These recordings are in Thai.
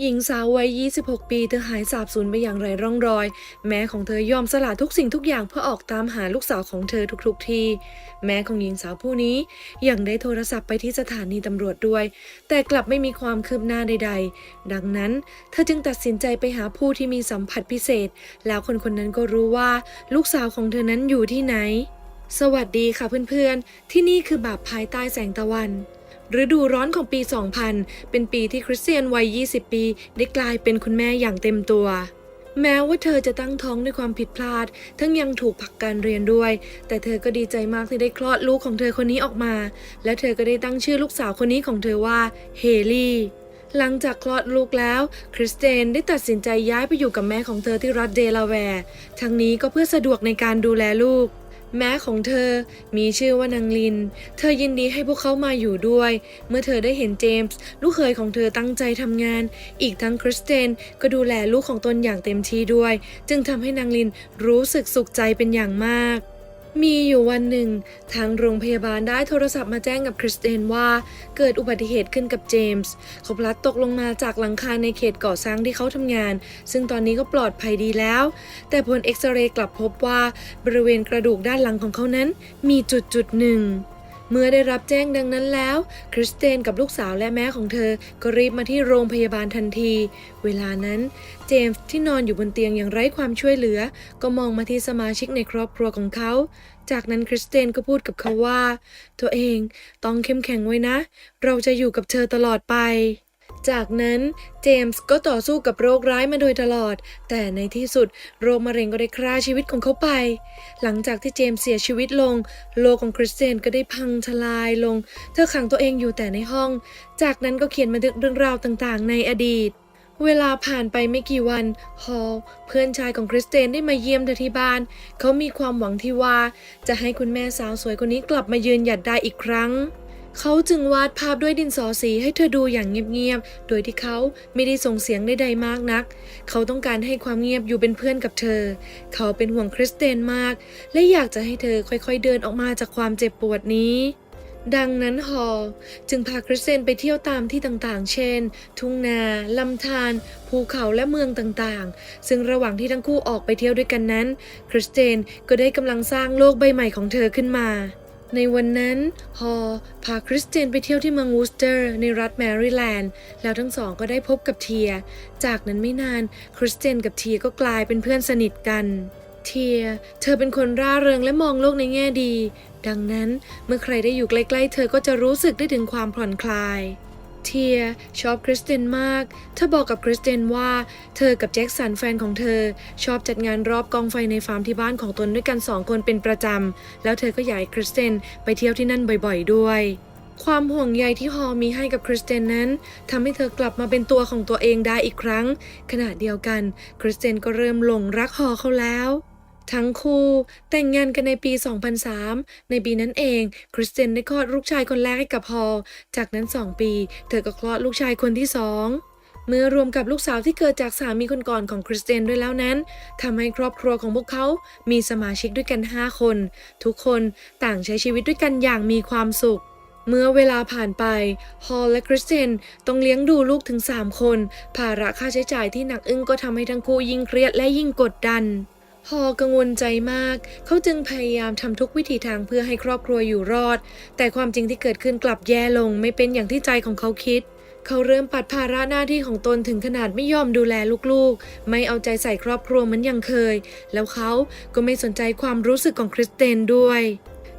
หญิงสาววัย 26 ปีเธอหายสาบสูญไปอย่างไร้ร่องรอย แม่ของเธอยอมสละทุกสิ่งทุกอย่างเพื่อออกตามหาลูกสาวของเธอทุกๆทีแม่ของหญิงสาวผู้นี้ยังได้โทรศัพท์ไปที่สถานีตำรวจด้วย แต่กลับไม่มีความคืบหน้าใด ๆ ดังนั้น เธอจึงตัดสินใจไปหาผู้ที่มีสัมผัสพิเศษ แล้วคนคนนั้นก็รู้ว่าลูกสาวของเธอนั้นอยู่ที่ไหน สวัสดีค่ะเพื่อนๆ ที่นี่คือบาปภายใต้แสงตะวัน ฤดูร้อนของปี 2000 เป็นปีที่คริสเตียนวัย 20 ปี ได้กลายเป็นคุณแม่อย่างเต็มตัว แม้ว่าเธอจะตั้งท้องด้วยความผิดพลาด ทั้งยังถูกผลักการเรียนด้วย แต่เธอก็ดีใจมากที่ได้คลอดลูกของเธอคนนี้ออกมา และเธอก็ได้ตั้งชื่อลูกสาวคนนี้ของเธอว่าเฮลี่หลังจากคลอดลูกแล้ว คริสเตนได้ตัดสินใจย้ายไปอยู่กับแม่ของเธอที่รัฐเดลาแวร์ ทั้งนี้ก็เพื่อสะดวกในการดูแลลูก แม้ของเธอมีชื่อว่านางลิน เธอยินดีให้พวกเขามาอยู่ด้วย เมื่อเธอได้เห็นเจมส์ลูกเขยของเธอตั้งใจทำงาน อีกทั้งคริสเตนก็ดูแลลูกของตนอย่างเต็มที่ด้วย จึงทำให้นางลินรู้สึกสุขใจเป็นอย่างมาก มีอยู่วันหนึ่ง ทางโรงพยาบาลได้โทรศัพท์มาแจ้งกับคริสเตนว่าเกิดอุบัติเหตุขึ้นกับเจมส์เขาพลัดตกลงมาจากหลังคาในเขตก่อสร้างที่เขาทำงาน ซึ่งตอนนี้ก็ปลอดภัยดีแล้ว แต่ผลเอ็กซเรย์กลับพบว่าบริเวณกระดูกด้านหลังของเขานั้น มีจุดจุดหนึ่ง เมื่อได้รับแจ้งดังนั้นแล้ว คริสเตนกับลูกสาวและแม่ของเธอก็รีบมาที่โรงพยาบาลทันที เวลานั้น เจมส์ที่นอนอยู่บนเตียงอย่างไร้ความช่วยเหลือ ก็มองมาที่สมาชิกในครอบครัวของเขา จากนั้นคริสเตนก็พูดกับเขาว่า ตัวเองต้องเข้มแข็งไว้นะ เราจะอยู่กับเธอตลอดไป จากนั้นเจมส์ก็ต่อสู้กับโรคร้ายมาโดยตลอด แต่ในที่สุดโรคมะเร็งก็ได้ฆ่าชีวิตของเขาไป หลังจากที่เจมส์เสียชีวิตลง โลกของคริสเตนก็ได้พังทลายลง เธอขังตัวเองอยู่แต่ในห้อง จากนั้นก็เขียนบันทึกเรื่องราวต่างๆ ในอดีตเวลาผ่านไปไม่กี่วันฮอลเพื่อนชายของคริสเตนได้มาเยี่ยมเธอที่บ้าน เขามีความหวังที่ว่า จะให้คุณแม่สาวสวยคนนี้กลับมายืนหยัดได้อีกครั้ง เขาจึงวาดภาพด้วยดินสอสีให้เธอดูอย่างเงียบๆ โดยที่เขาไม่ได้ส่งเสียงใดๆมากนัก เขาต้องการให้ความเงียบอยู่เป็นเพื่อนกับเธอ เขาเป็นห่วงคริสเตนมาก และอยากจะให้เธอค่อยๆเดินออกมาจากความเจ็บปวดนี้ดังนั้นฮอลจึงพาคริสเตนไปเที่ยวตามที่ต่างๆ เช่น ทุ่งนา ลำธาร ภูเขาและเมืองต่างๆ ซึ่งระหว่างที่ทั้งคู่ออกไปเที่ยวด้วยกันนั้น คริสเตนก็ได้กำลังสร้างโลกใบใหม่ของเธอขึ้นมา ในวันนั้นฮอพาคริสเตนไปเที่ยวที่เมืองวูสเตอร์ ในรัฐแมริแลนด์ แล้วทั้งสองก็ได้พบกับเทีย จากนั้นไม่นานคริสเตนกับเทียก็กลายเป็นเพื่อนสนิทกันเทีย เธอเป็นคนร่าเริงและมองโลกในแง่ดี ดังนั้นเมื่อใครได้อยู่ใกล้ ๆ เธอก็จะรู้สึกได้ถึงความผ่อนคลาย เทียชอบคริสเตนมาก เธอบอกกับคริสเตนว่า เธอกับแจ็คสันแฟนของเธอ ชอบจัดงานรอบกองไฟในฟาร์มที่บ้านของตนด้วยกันสองคนเป็นประจำ แล้วเธอก็อยากให้คริสเตนไปเที่ยวที่นั่นบ่อยๆด้วยความห่วงใยที่ฮอมีให้กับคริสเตนนั้นทำให้เธอกลับมาเป็นตัวของตัวเองได้อีกครั้ง ขณะเดียวกัน คริสเตนก็เริ่มหลงรักฮอเขาแล้ว ทั้งคู่แต่งงานกันในปี 2003 ในปีนั้นเอง คริสเตนได้คลอดลูกชายคนแรกให้กับฮอล จากนั้น 2 ปี เธอก็คลอดลูกชายคนที่สองเมื่อรวมกับลูกสาวที่เกิดจากสามีคนก่อนของคริสเตนด้วยแล้วนั้นทำให้ครอบครัวของพวกเขา มีสมาชิกด้วยกัน 5 คน ทุกคนต่างใช้ชีวิตด้วยกันอย่างมีความสุข เมื่อเวลาผ่านไป ฮอลและคริสเตนต้องเลี้ยงดูลูกถึง 3 คน ภาระค่าใช้จ่ายที่หนักอึ้งก็ทำให้ทั้งคู่ยิ่งเครียดและยิ่งกดดัน ฮอกังวลใจมาก เขาจึงพยายามทำทุกวิถีทางเพื่อให้ครอบครัวอยู่รอด แต่ความจริงที่เกิดขึ้นกลับแย่ลงไม่เป็นอย่างที่ใจของเขาคิด เขาเริ่มปัดภาระหน้าที่ของตนถึงขนาดไม่ยอมดูแลลูกๆ ไม่เอาใจใส่ครอบครัวเหมือนอย่างเคย แล้วเขาก็ไม่สนใจความรู้สึกของคริสเตนด้วย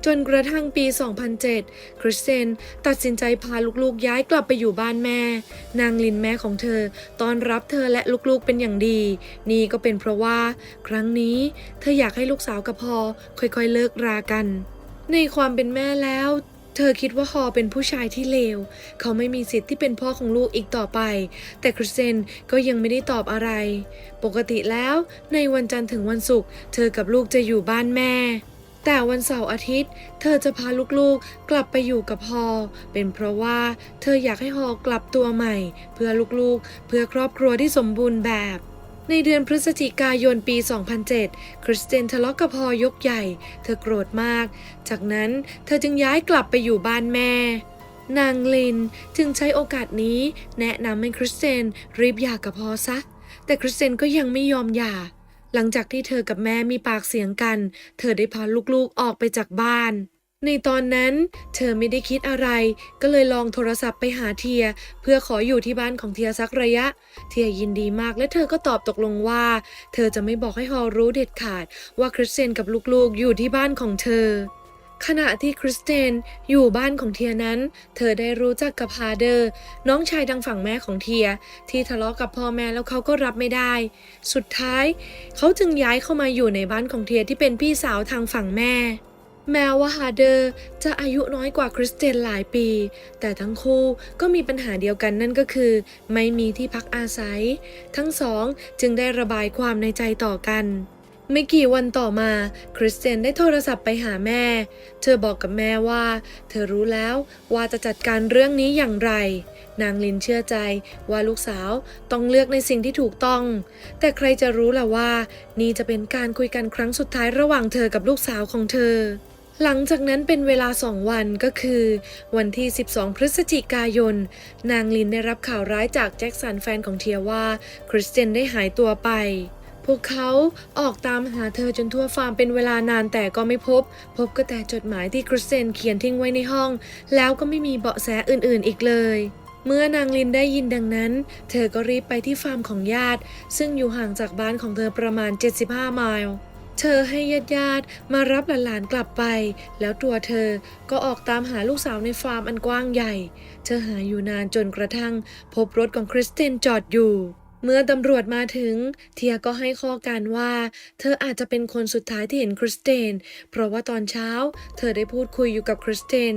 จนกระทั่งปี 2007 คริสเตนตัดสินใจพาลูกๆย้ายกลับไปอยู่บ้านแม่ นางลินแม่ของเธอต้อนรับเธอและลูกๆเป็นอย่างดี นี่ก็เป็นเพราะว่า ครั้งนี้เธออยากให้ลูกสาวกับพอค่อยๆเลิกรากัน ในความเป็นแม่แล้วเธอคิดว่าฮอเป็นผู้ชายที่เลว เขาไม่มีสิทธิ์ที่เป็นพ่อของลูกอีกต่อไป แต่คริสเตนก็ยังไม่ได้ตอบอะไร ปกติแล้วในวันจันทร์ถึงวันศุกร์เธอกับลูกจะอยู่บ้านแม่ แต่วันเสาร์อาทิตย์ เธอจะพาลูกๆกลับไปอยู่กับฮอเป็นเพราะว่าเธออยากให้ฮอกลับตัวใหม่ เพื่อลูกๆ เพื่อครอบครัวที่สมบูรณ์แบบในเดือนพฤศจิกายนปี 2007 คริสเตนทะเลาะกับพอยกใหญ่ เธอโกรธมาก จากนั้นเธอจึงย้ายกลับไปอยู่บ้านแม่ นางลินจึงใช้โอกาสนี้แนะนำให้คริสเตนรีบหย่ากับพอซะ แต่คริสเตนก็ยังไม่ยอมหย่า หลังจากที่เธอกับแม่มีปากเสียงกัน เธอได้พาลูกๆออกไปจากบ้าน ในตอนนั้น เธอไม่ได้คิดอะไร ก็เลยลองโทรศัพท์ไปหาเทีย เพื่อขออยู่ที่บ้านของเทียสักระยะ เทียยินดีมากและเธอก็ตอบตกลงว่า เธอจะไม่บอกให้ฮอลรู้เด็ดขาดว่าคริสเตนกับลูกๆอยู่ที่บ้านของเธอ ขณะที่คริสเตนอยู่บ้านของเทียนั้น เธอได้รู้จักกับฮาเดอร์ น้องชายดังฝั่งแม่ของเทีย ที่ทะเลาะกับพ่อแม่แล้วเขาก็รับไม่ได้ สุดท้าย เขาจึงย้ายเข้ามาอยู่ในบ้านของเทียที่เป็นพี่สาวทางฝั่งแม่ แม้ว่าฮาเดอร์จะอายุน้อยกว่าคริสเตนหลายปี แต่ทั้งคู่ก็มีปัญหาเดียวกันนั่นก็คือ ไม่มีที่พักอาศัย ทั้งสองจึงได้ระบายความในใจต่อกัน ไม่กี่วันต่อมา คริสเตนได้โทรศัพท์ไปหาแม่ เธอบอกกับแม่ว่า เธอรู้แล้วว่าจะจัดการเรื่องนี้อย่างไร นางลินเชื่อใจว่าลูกสาวต้องเลือกในสิ่งที่ถูกต้อง แต่ใครจะรู้ล่ะว่า นี่จะเป็นการคุยกันครั้งสุดท้ายระหว่างเธอกับลูกสาวของเธอ หลังจากนั้นเป็นเวลาสองวันก็คือ วันที่ 12 พฤศจิกายน นางลินได้รับข่าวร้ายจากแจ็คสันแฟนของเทียว่า คริสเตนได้หายตัวไป พวกเขาออกตามหาเธอจนทั่วฟาร์มเป็นเวลานานแต่ก็ไม่พบ พบก็แต่จดหมายที่คริสเตนเขียนทิ้งไว้ในห้อง แล้วก็ไม่มีเบาะแสอื่นๆอีกเลย เมื่อนางลินได้ยินดังนั้น เธอก็รีบไปที่ฟาร์มของญาติ ซึ่งอยู่ห่างจากบ้านของเธอประมาณ 75 ไมล์เธอให้ญาติญาติมารับหลานๆกลับไป แล้วตัวเธอก็ออกตามหาลูกสาวในฟาร์มอันกว้างใหญ่ เธอหาอยู่นานจนกระทั่ง พบรถของคริสเตนจอดอยู่ เมื่อตำรวจมาถึง เทียก็ให้ข้อการว่า เธออาจจะเป็นคนสุดท้ายที่เห็นคริสเตน เพราะว่าตอนเช้า เธอได้พูดคุยอยู่กับคริสเตน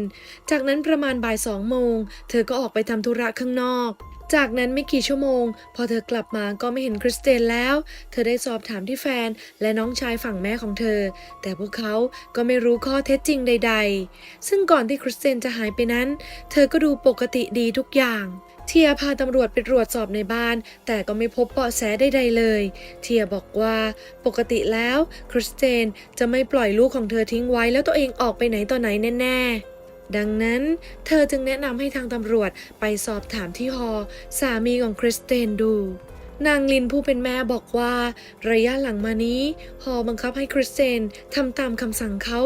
จากนั้นประมาณบ่ายสองโมง เธอก็ออกไปทำธุระข้างนอกจากนั้นไม่กี่ชั่วโมง พอเธอกลับมาก็ไม่เห็นคริสเตนแล้ว เธอได้สอบถามที่แฟนและน้องชายฝั่งแม่ของเธอ แต่พวกเขาก็ไม่รู้ข้อเท็จจริงใด ๆ ซึ่งก่อนที่คริสเตนจะหายไปนั้น เธอก็ดูปกติดีทุกอย่าง เทียพาตำรวจไปตรวจสอบในบ้าน แต่ก็ไม่พบเบาะแสใดๆเลย เทียบอกว่าปกติแล้วคริสเตนจะไม่ปล่อยลูกของเธอทิ้งไว้แล้วตัวเองออกไปไหนต่อไหนแน่ๆดังนั้นเธอจึงแนะนำให้ทางตำรวจไปสอบถามที่ฮอสามีของคริสเตนดู นางลินผู้เป็นแม่บอกว่า ระยะหลังมานี้ ฮอบังคับให้คริสเตนทำตามคำสั่งเขา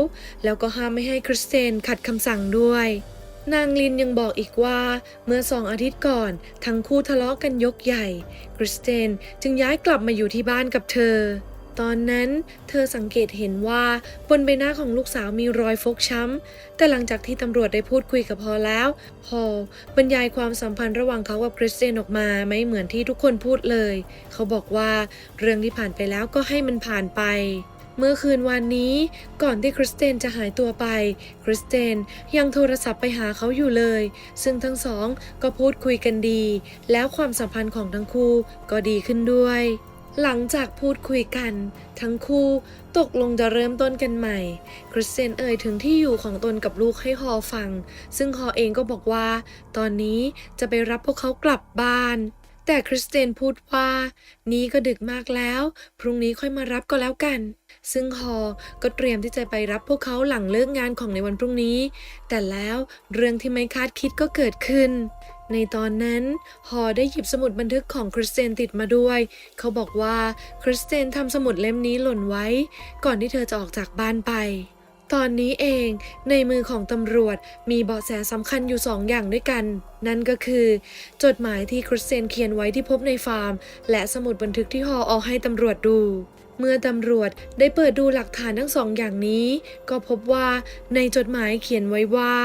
แล้วก็ห้ามไม่ให้คริสเตนขัดคำสั่งด้วย นางลินยังบอกอีกว่า เมื่อสองอาทิตย์ก่อน ทั้งคู่ทะเลาะกันยกใหญ่ คริสเตนจึงย้ายกลับมาอยู่ที่บ้านกับเธอ ตอนนั้นเธอสังเกตเห็นว่าบนใบหน้าของลูกสาวมีรอยฟกช้ำ แต่หลังจากที่ตำรวจได้พูดคุยกับพอลแล้ว พอลบรรยายความสัมพันธ์ระหว่างเขากับคริสเตนออกมาไม่เหมือนที่ทุกคนพูดเลย เขาบอกว่าเรื่องที่ผ่านไปแล้วก็ให้มันผ่านไป เมื่อคืนวันนี้ก่อนที่คริสเตนจะหายตัวไป คริสเตนยังโทรศัพท์ไปหาเขาอยู่เลย ซึ่งทั้งสองก็พูดคุยกันดี แล้วความสัมพันธ์ของทั้งคู่ก็ดีขึ้นด้วย หลังจากพูดคุยกัน ทั้งคู่ตกลงจะเริ่มต้นกันใหม่ คริสเตนเอ่ยถึงที่อยู่ของตนกับลูกให้ฮอฟัง ซึ่งฮอเองก็บอกว่า ตอนนี้จะไปรับพวกเขากลับบ้าน แต่คริสเตนพูดว่า นี้ก็ดึกมากแล้ว พรุ่งนี้ค่อยมารับก็แล้วกัน ซึ่งฮอก็เตรียมที่จะไปรับพวกเขาหลังเลิกงานของในวันพรุ่งนี้ แต่แล้วเรื่องที่ไม่คาดคิดก็เกิดขึ้น ในตอนนั้นฮอได้หยิบสมุดบันทึกของคริสเตนติดมาด้วย เขาบอกว่าคริสเตนทำสมุดเล่มนี้หล่นไว้ ก่อนที่เธอจะออกจากบ้านไป ตอนนี้เองในมือของตำรวจมีเบาะแสสำคัญอยู่สองอย่างด้วยกัน นั่นก็คือ จดหมายที่คริสเตนเขียนไว้ที่พบในฟาร์ม และสมุดบันทึกที่ฮอเอาให้ตำรวจดู เมื่อตำรวจได้เปิดดูหลักฐานทั้งสองอย่างนี้ ก็พบว่าในจดหมายเขียนไว้ว่า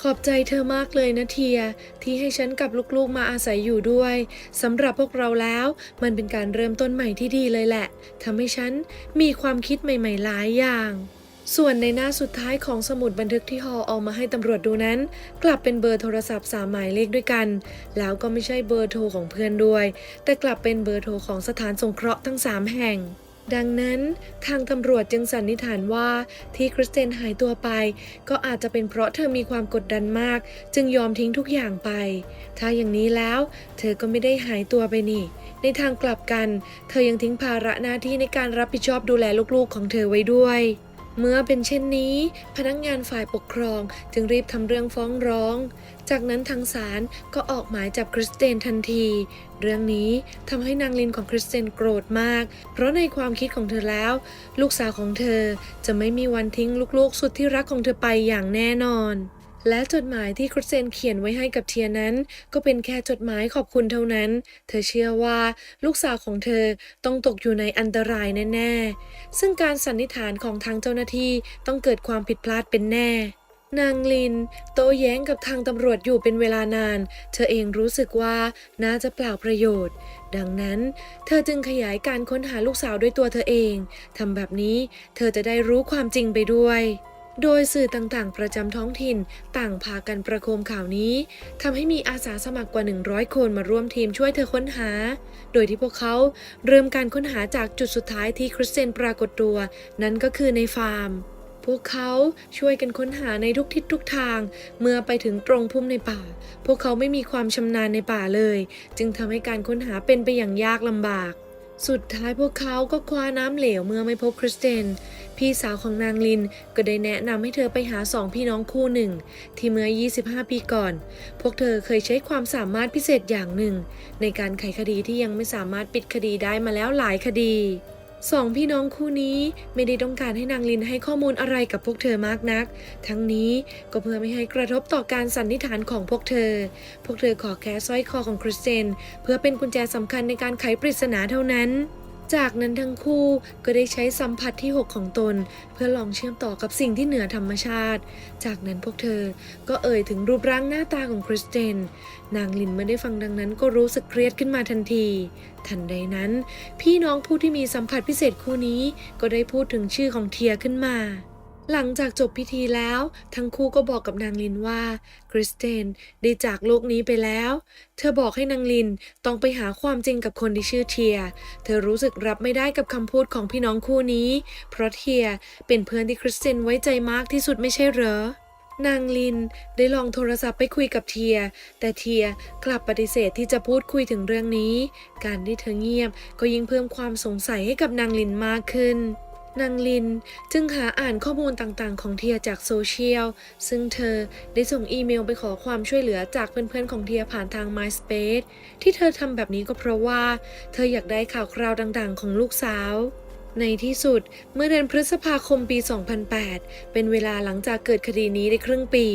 ขอบใจเธอมากเลยนะเทีย ที่ให้ฉันกับลูกๆมาอาศัยอยู่ด้วยสำหรับพวกเราแล้วมันเป็นการเริ่มต้นใหม่ที่ดีเลยแหละทำให้ฉันมีความคิดใหม่ ๆ หลายอย่าง ส่วนในหน้าสุดท้ายของสมุดบันทึกที่ฮอลเอามาให้ตำรวจดูนั้น กลับเป็นเบอร์โทรศัพท์สามหมายเลขด้วยกัน แล้วก็ไม่ใช่เบอร์โทรของเพื่อนด้วย แต่กลับเป็นเบอร์โทรของสถานสงเคราะห์ทั้งสามแห่งดังนั้นทางตำรวจจึงสันนิษฐานว่าที่คริสเตนหายตัวไป ก็อาจจะเป็นเพราะเธอมีความกดดันมาก จึงยอมทิ้งทุกอย่างไป ถ้าอย่างนี้แล้ว เธอก็ไม่ได้หายตัวไปนี่ ในทางกลับกัน เธอยังทิ้งภาระหน้าที่ในการรับผิดชอบดูแลลูกๆของเธอไว้ด้วย เมื่อเป็นเช่นนี้ พนักงานฝ่ายปกครองจึงรีบทำเรื่องฟ้องร้อง จากนั้นทางศาลก็ออกหมายจับคริสเตนทันที เรื่องนี้ทำให้นางลินของคริสเตนโกรธมาก เพราะในความคิดของเธอแล้ว ลูกสาวของเธอจะไม่มีวันทิ้งลูกๆสุดที่รักของเธอไปอย่างแน่นอน และจดหมายที่คริสเตนเขียนไว้ให้กับเทียนั้น ก็เป็นแค่จดหมายขอบคุณเท่านั้น เธอเชื่อว่าลูกสาวของเธอต้องตกอยู่ในอันตรายแน่ ๆ ซึ่งการสันนิษฐานของทางเจ้าหน้าที่ต้องเกิดความผิดพลาดเป็นแน่นางลิน โต้แย้งกับทางตำรวจอยู่เป็นเวลานาน เธอเองรู้สึกว่าน่าจะเปล่าประโยชน์ ดังนั้น เธอจึงขยายการค้นหาลูกสาวด้วยตัวเธอเองทำแบบนี้ เธอจะได้รู้ความจริงไปด้วย โดยสื่อต่างๆ ประจำท้องถิ่น ต่างพากันประโคมข่าวนี้ทำให้มีอาสาสมัครกว่า 100 คนมาร่วมทีมช่วยเธอค้นหา โดยที่พวกเขาเริ่มการค้นหาจากจุดสุดท้ายที่คริสเตนปรากฏตัว นั่นก็คือในฟาร์ม พวกเขาช่วยกันค้นหาในทุกทิศทุกทาง เมื่อไปถึงตรงพุ่มในป่า พวกเขาไม่มีความชำนาญในป่าเลย จึงทำให้การค้นหาเป็นไปอย่างยากลำบาก สุดท้ายพวกเขาก็คว้าน้ำเหลวเมื่อไม่พบคริสเตน พี่สาวของนางลินก็ได้แนะนำให้เธอไปหาสองพี่น้องคู่หนึ่ง ที่เมื่อ 25 ปีก่อน พวกเธอเคยใช้ความสามารถพิเศษอย่างหนึ่ง ในการไขคดีที่ยังไม่สามารถปิดคดีได้มาแล้วหลายคดี สองพี่น้องคู่นี้ไม่ได้ต้องการให้นางลินให้ข้อมูลอะไรกับพวกเธอมากนัก ทั้งนี้ก็เพื่อไม่ให้กระทบต่อการสันนิษฐานของพวกเธอ พวกเธอขอแค่สร้อยคอของคริสเตนเพื่อเป็นกุญแจสำคัญในการไขปริศนาเท่านั้น จากนั้นทั้งคู่ก็ได้ใช้สัมผัสที่ 6 ของตน เพื่อลองเชื่อมต่อกับสิ่งที่เหนือธรรมชาติ จากนั้นพวกเธอก็เอ่ยถึงรูปร่างหน้าตาของคริสเตน นางลินเมื่อได้ฟังดังนั้นก็รู้สึกเครียดขึ้นมาทันที ทันใดนั้น พี่น้องผู้ที่มีสัมผัสพิเศษคู่นี้ก็ได้พูดถึงชื่อของเทียขึ้นมา หลังจากจบพิธีแล้ว ทั้งคู่ก็บอกกับนางลินว่า คริสเตนได้จากโลกนี้ไปแล้ว เธอบอกให้นางลินต้องไปหาความจริงกับคนที่ชื่อเทีย เธอรู้สึกรับไม่ได้กับคำพูดของพี่น้องคู่นี้ เพราะเทียเป็นเพื่อนที่คริสเตนไว้ใจมากที่สุดไม่ใช่เหรอนางลินได้ลองโทรศัพท์ไปคุยกับเทีย แต่เทียกลับปฏิเสธที่จะพูดคุยถึงเรื่องนี้ การที่เธอเงียบก็ยิ่งเพิ่มความสงสัยให้กับนางลินมากขึ้น นางลินจึงหาอ่านข้อมูลต่างๆ ของเทียจากโซเชียล ซึ่งเธอได้ส่งอีเมลไปขอความช่วยเหลือจากเพื่อนๆของเทียผ่านทาง MySpace ที่เธอทำแบบนี้ก็เพราะว่า เธออยากได้ข่าวคราวต่างๆ ของลูกสาว ในที่สุดเมื่อเดือนพฤษภาคมปี 2008 เป็นเวลาหลังจากเกิดคดีนี้ได้ครึ่งปี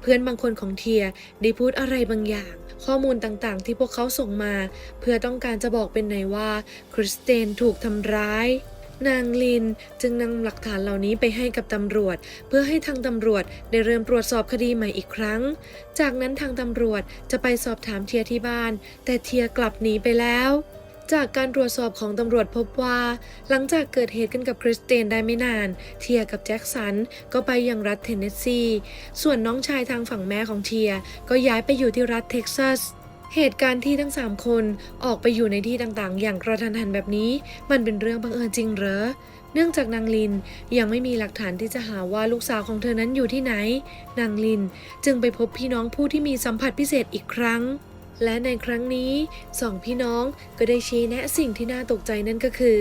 เพื่อนบางคนของเทียได้พูดอะไรบางอย่างข้อมูลต่างๆ ที่พวกเขาส่งมา เพื่อต้องการจะบอกเป็นในว่า คริสเตนถูกทำร้าย นางลินจึงนำหลักฐานเหล่านี้ไปให้กับตำรวจ เพื่อให้ทางตำรวจได้เริ่มตรวจสอบคดีใหม่อีกครั้ง จากนั้นทางตำรวจจะไปสอบถามเทียที่บ้าน แต่เทียกลับหนีไปแล้วจากการตรวจสอบของตำรวจพบว่า หลังจากเกิดเหตุกันกับคริสเตนได้ไม่นาน เทียกับแจ็คสันก็ไปยังรัฐเทนเนสซี ส่วนน้องชายทางฝั่งแม่ของเทียก็ย้ายไปอยู่ที่รัฐเท็กซัส เหตุการณ์ที่ทั้ง 3 คนออกไปอยู่ในที่ต่างๆ อย่างกระทันหันแบบนี้ มันเป็นเรื่องบังเอิญจริงเหรอ เนื่องจากนางลินยังไม่มีหลักฐานที่จะหาว่าลูกสาวของเธอนั้นอยู่ที่ไหน นางลินจึงไปพบพี่น้องผู้ที่มีสัมผัสพิเศษอีกครั้ง และในครั้งนี้สองพี่น้องก็ได้ชี้แนะสิ่งที่น่าตกใจนั่นก็คือ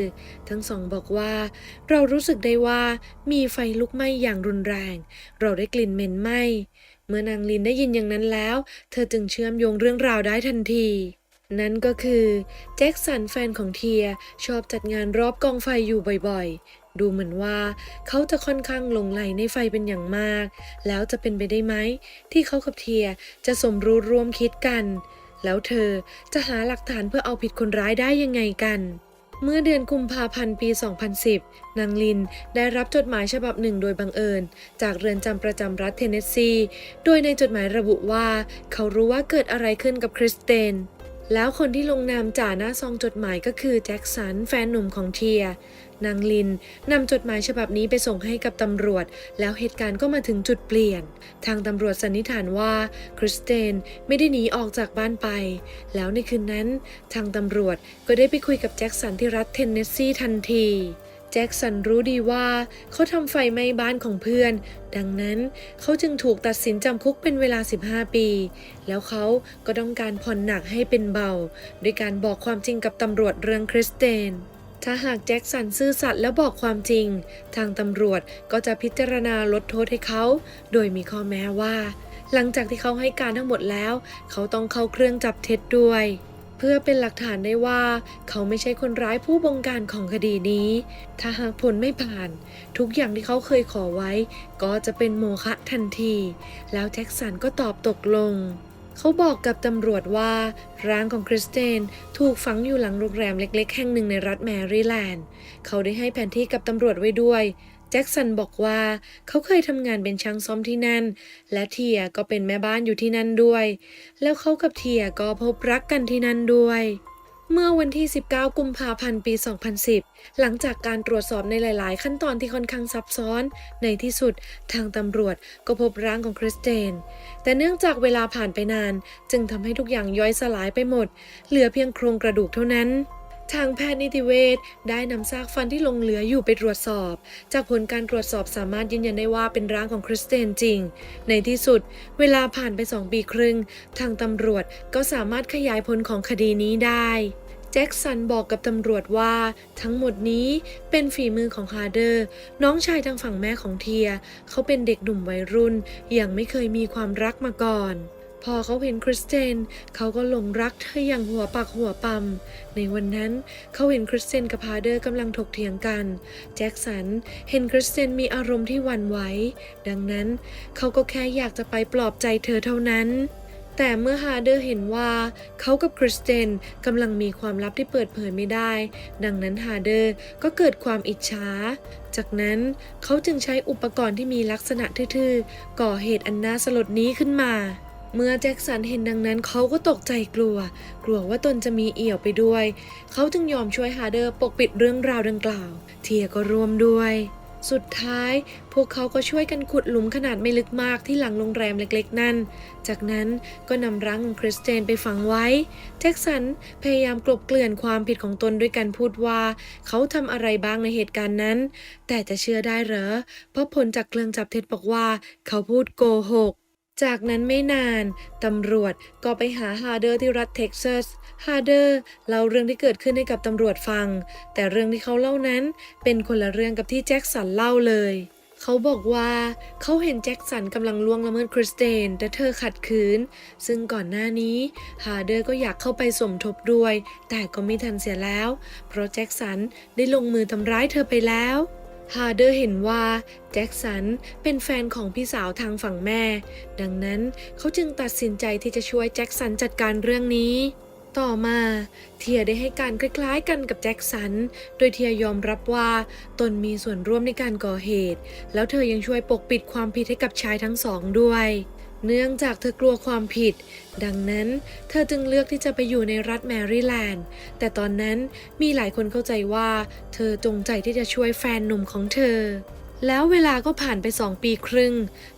ทั้งสองบอกว่า เรารู้สึกได้ว่ามีไฟลุกไหม้อย่างรุนแรง เราได้กลิ่นเหม็นไหม้ มื่อนางลินได้ยินอย่างนั้นแล้ว เธอจึงเชื่อมโยงเรื่องราวได้ทันที นั่นก็คือแจ็คสันแฟนของเทียชอบจัดงานรอบกองไฟอยู่บ่อยๆ ดูเหมือนว่าเขาจะค่อนข้างหลงไหลในไฟเป็นอย่างมาก แล้วจะเป็นไปได้ไหม ที่เขากับเทียจะสมรู้ร่วมคิดกัน แล้วเธอจะหาหลักฐานเพื่อเอาผิดคนร้ายได้ยังไงกัน เมื่อเดือนกุมภาพันธ์ปี 2010 นางลินได้รับจดหมายฉบับหนึ่งโดยบังเอิญ จากเรือนจำประจำรัฐเทนเนสซี โดยในจดหมายระบุว่า เขารู้ว่าเกิดอะไรขึ้นกับคริสเตน แล้วคนที่ลงนามจ่าหน้าซองจดหมายก็คือแจ็คสันแฟนหนุ่มของเทีย นางลินนำจดหมายฉบับนี้ไปส่งให้กับตำรวจ แล้วเหตุการณ์ก็มาถึงจุดเปลี่ยน ทางตำรวจสันนิษฐานว่าคริสเตนไม่ได้หนีออกจากบ้านไป แล้วในคืนนั้น ทางตำรวจก็ได้ไปคุยกับแจ็คสันที่รัฐเทนเนสซีทันที แจ็คสันรู้ดีว่าเขาทำไฟไหม้บ้านของเพื่อน ดังนั้นเขาจึงถูกตัดสินจำคุกเป็นเวลา 15 ปี แล้วเขาก็ต้องการผ่อนหนักให้เป็นเบา ด้วยการบอกความจริงกับตำรวจเรื่องคริสเตนถ้าหากแจ็คสันซื่อสัตย์และบอกความจริง ทางตำรวจก็จะพิจารณาลดโทษให้เขา โดยมีข้อแม้ว่า หลังจากที่เขาให้การทั้งหมดแล้ว เขาต้องเข้าเครื่องจับเท็จด้วย เพื่อเป็นหลักฐานได้ว่า เขาไม่ใช่คนร้ายผู้บงการของคดีนี้ ถ้าหากผลไม่ผ่าน ทุกอย่างที่เขาเคยขอไว้ ก็จะเป็นโมฆะทันที แล้วแจ็คสันก็ตอบตกลง เขาบอกกับตำรวจว่า ร่างของคริสเตนถูกฝังอยู่หลังโรงแรมเล็ก ๆ แห่งหนึ่งในรัฐแมริแลนด์ เขาได้ให้แผนที่กับตำรวจไว้ด้วย แจ็คสันบอกว่าเขาเคยทำงานเป็นช่างซ่อมที่นั่น และเทียก็เป็นแม่บ้านอยู่ที่นั่นด้วย แล้วเขากับเทียก็พบรักกันที่นั่นด้วยเมื่อวันที่ 19 กุมภาพันธ์ปี 2010 หลังจากการตรวจสอบในหลาย ๆ ขั้นตอนที่ค่อนข้างซับซ้อน ในที่สุดทางตำรวจก็พบร่างของคริสเตน แต่เนื่องจากเวลาผ่านไปนาน จึงทำให้ทุกอย่างย่อยสลายไปหมด เหลือเพียงโครงกระดูกเท่านั้น ทางแพทย์นิติเวชได้นำซากฟันที่หลงเหลืออยู่ไปตรวจสอบ จากผลการตรวจสอบสามารถยืนยันได้ว่าเป็นร่างของคริสเตนจริง ในที่สุด เวลาผ่านไป2ปีครึ่ง ทางตำรวจก็สามารถขยายผลของคดีนี้ได้แจ็คสันบอกกับตำรวจว่าทั้งหมดนี้เป็นฝีมือของฮาร์เดอร์ น้องชายทางฝั่งแม่ของเทีย เขาเป็นเด็กหนุ่มวัยรุ่น ยังไม่เคยมีความรักมาก่อน พอเขาเห็นคริสเตนเขาก็หลงรักเธออย่างหัวปักหัวปั๊มในวันนั้นเขาเห็นคริสเตนกับฮาเดอร์กำลังถกเถียงกัน แจ็คสันเห็นคริสเตนมีอารมณ์ที่หวั่นไหวดังนั้นเขาก็แค่อยากจะไปปลอบใจเธอเท่านั้นแต่เมื่อฮาเดอร์เห็นว่าเขากับคริสเตนกำลังมีความลับที่เปิดเผยไม่ได้ ดังนั้นฮาเดอร์ก็เกิดความอิจฉา จากนั้นเขาจึงใช้อุปกรณ์ที่มีลักษณะทื่อๆ ก่อเหตุอันน่าสลดนี้ขึ้นมา เมื่อแจ็คสันเห็นดังนั้นเขาก็ตกใจกลัว กลัวว่าตนจะมีเอี่ยวไปด้วย เขาจึงยอมช่วยฮาร์เดอร์ปกปิดเรื่องราวดังกล่าว เทียก็ร่วมด้วย สุดท้าย พวกเขาก็ช่วยกันขุดหลุมขนาดไม่ลึกมากที่หลังโรงแรมเล็กๆ นั่น จากนั้นก็นำร่างของคริสเตนไปฝังไว้ แจ็คสันพยายามกลบเกลื่อนความผิดของตนด้วยการพูดว่า เขาทำอะไรบ้างในเหตุการณ์นั้น แต่จะเชื่อได้เหรอ เพราะผลจากเครื่องจับเท็จบอกว่า เขาพูดโกหก จากนั้นไม่นาน ตำรวจก็ไปหาฮาร์เดอร์ที่รัฐเท็กซัส ฮาร์เดอร์เล่าเรื่องที่เกิดขึ้นให้กับตำรวจฟัง แต่เรื่องที่เขาเล่านั้นเป็นคนละเรื่องกับที่แจ็คสันเล่าเลย เขาบอกว่าเขาเห็นแจ็คสันกำลังล่วงละเมิดคริสเตน แต่เธอขัดขืน ซึ่งก่อนหน้านี้ฮาร์เดอร์ก็อยากเข้าไปสมทบด้วย แต่ก็ไม่ทันเสียแล้ว เพราะแจ็คสันได้ลงมือทำร้ายเธอไปแล้ว ฮาเดอร์เห็นว่าแจ็คสันเป็นแฟนของพี่สาวทางฝั่งแม่ ดังนั้นเขาจึงตัดสินใจที่จะช่วยแจ็คสันจัดการเรื่องนี้ ต่อมาเทียได้ให้การคล้ายๆกันกับแจ็คสัน โดยเทียยอมรับว่าตนมีส่วนร่วมในการก่อเหตุ แล้วเธอยังช่วยปกปิดความผิดให้กับชายทั้งสองด้วย เนื่องจากเธอกลัวความผิด ดังนั้นเธอจึงเลือกที่จะไปอยู่ในรัฐแมริแลนด์ แต่ตอนนั้นมีหลายคนเข้าใจว่า เธอจงใจที่จะช่วยแฟนหนุ่มของเธอ แล้วเวลาก็ผ่านไปสองปีครึ่ง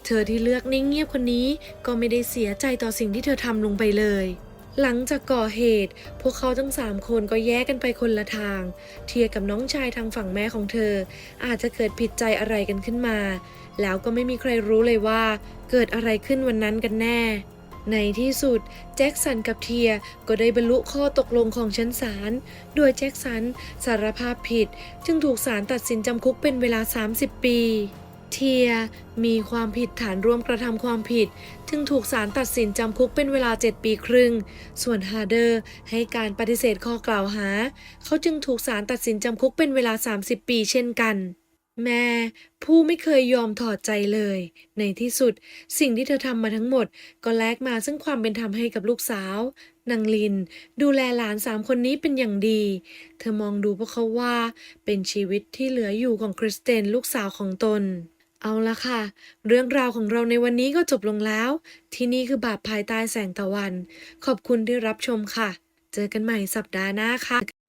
เธอที่เลือกนิ่งเงียบคนนี้ก็ไม่ได้เสียใจต่อสิ่งที่เธอทำลงไปเลย หลังจากก่อเหตุ พวกเขาทั้งสามคนก็แยกกันไปคนละทาง เทียกับน้องชายทางฝั่งแม่ของเธอ อาจจะเกิดผิดใจอะไรกันขึ้นมา แล้วก็ไม่มีใครรู้เลยว่า เกิดอะไรขึ้นวันนั้นกันแน่ ในที่สุด แจ็คสันกับเทียก็ได้บรรลุข้อตกลงของชั้นศาล โดยแจ็คสันสารภาพผิด จึงถูกศาลตัดสินจำคุกเป็นเวลา 30 ปี เทียมีความผิดฐานร่วมกระทำความผิด จึงถูกศาลตัดสินจำคุกเป็นเวลา 7 ปีครึ่ง ส่วนฮาร์เดอร์ให้การปฏิเสธข้อกล่าวหา เขาจึงถูกศาลตัดสินจำคุกเป็นเวลา 30 ปีเช่นกันแม่ผู้ไม่เคยยอมถอดใจเลย ในที่สุด สิ่งที่เธอทำมาทั้งหมด ก็แลกมาซึ่งความเป็นธรรมให้กับลูกสาวนางลิน ดูแลหลานสามคนนี้เป็นอย่างดี เธอมองดูพวกเขาว่า เป็นชีวิตที่เหลืออยู่ของคริสเตนลูกสาวของตน เอาละค่ะ เรื่องราวของเราในวันนี้ก็จบลงแล้ว ที่นี่คือบาปภายใต้แสงตะวัน ขอบคุณที่รับชมค่ะ เจอกันใหม่สัปดาห์หน้าค่ะ